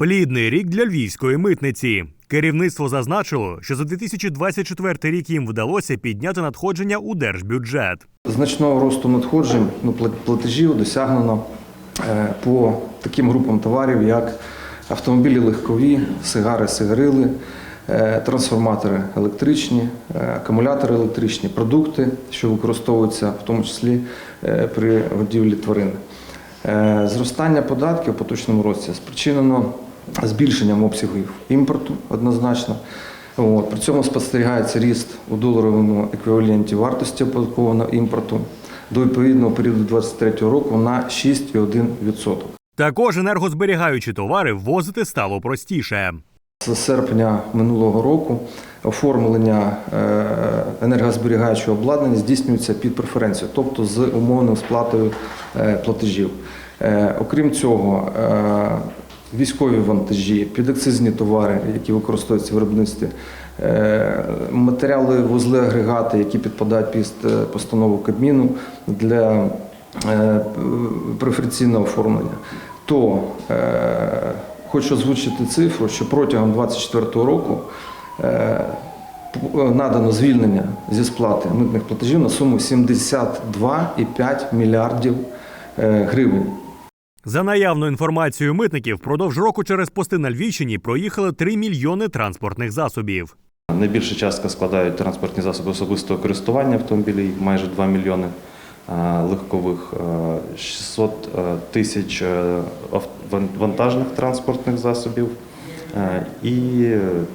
Плідний рік для львівської митниці. Керівництво зазначило, що за 2024 рік їм вдалося підняти надходження у держбюджет. Значного росту надходжень ну, пла- платежів досягнено е, по таким групам товарів, як автомобілі легкові, сигари, сигарили, е, трансформатори електричні, е, акумулятори електричні, продукти, що використовуються в тому числі при годівлі тварин. Зростання податків у поточному році спричинено збільшенням обсягів імпорту однозначно. От. При цьому спостерігається ріст у доларовому еквіваленті вартості оподаткованого імпорту до відповідного періоду 2023 року на 6,1%. Також енергозберігаючі товари ввозити стало простіше. З серпня минулого року оформлення е, енергозберігаючого обладнання здійснюється під преференцію, тобто з умовною сплатою е, платежів. Е, Окрім цього, військові вантажі, підакцизні товари, які використовуються в виробництві, е, матеріали, вузли, агрегати, які підпадають під е, постанову Кабміну для е, преференційного оформлення, то хочу озвучити цифру, що протягом 2024 року надано звільнення зі сплати митних платежів на суму 72,5 мільярдів гривень. За наявною інформацією митників, впродовж року через пости на Львівщині проїхали 3 мільйони транспортних засобів. Найбільша частка складають транспортні засоби особистого користування автомобілів, майже 2 мільйони е, легкових, е, 600 е, тисяч е, вантажних транспортних засобів. І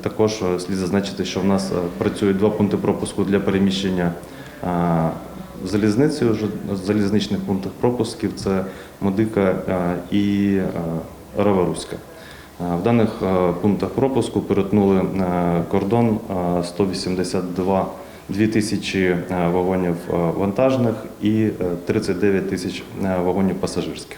також слід зазначити, що в нас працюють два пункти пропуску для переміщення залізницею, залізничних пунктів пропусків це Модика е, і е, Раворуська. Е, В даних пунктах пропуску перетнули кордон е, 182 2 тисячі вагонів вантажних і е, 39 тисяч вагонів пасажирських.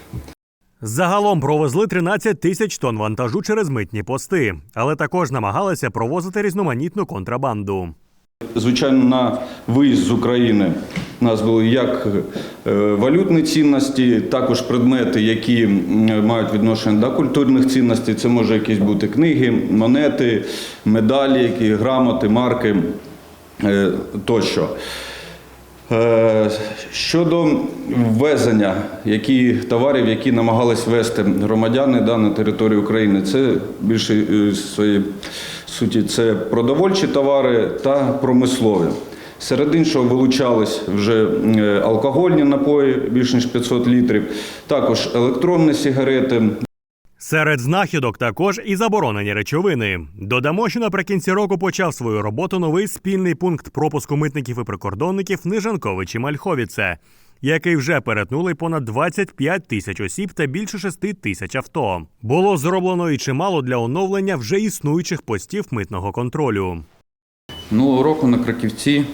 Загалом провезли 13 тисяч тонн вантажу через митні пости, але також намагалися провозити різноманітну контрабанду. Звичайно, на виїзд з України у нас були як е, валютні цінності, також предмети, які мають відношення до культурних цінностей. Це може якісь бути книги, монети, медалі, які, грамоти, марки е, тощо. Е, Щодо ввезення які, товарів, які намагались ввести громадяни да, на територію України, це більше своєї суті це продовольчі товари та промислові. Серед іншого вилучались вже е, алкогольні напої більш ніж 500 літрів, також електронні сигарети, Серед знахідок також і заборонені речовини. Додамо, що наприкінці року почав свою роботу новий спільний пункт пропуску митників і прикордонників Нижанкович і Мальховіце, який вже перетнули понад 25 тисяч осіб та більше 6 тисяч авто. Було зроблено і чимало для оновлення вже існуючих постів митного контролю. Минулого року на Краківці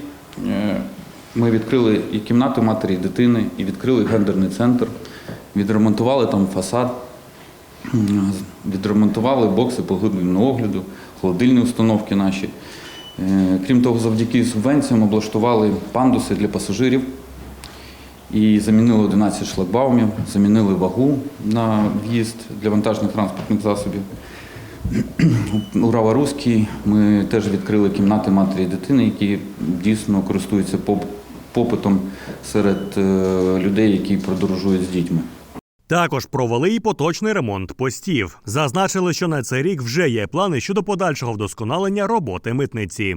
ми відкрили і кімнату матері і дитини, і відкрили гендерний центр, відремонтували там фасад, відремонтували бокси поглибленого огляду, холодильні установки наші. Е, Крім того, завдяки субвенціям облаштували пандуси для пасажирів і замінили 11 шлагбаумів, замінили вагу на в'їзд для вантажних транспортних засобів. У Раворуській ми теж відкрили кімнати матері дитини, які дійсно користуються поп- попитом серед е, людей, які подорожують з дітьми. Також провели і поточний ремонт постів. Зазначили, що на цей рік вже є плани щодо подальшого вдосконалення роботи митниці.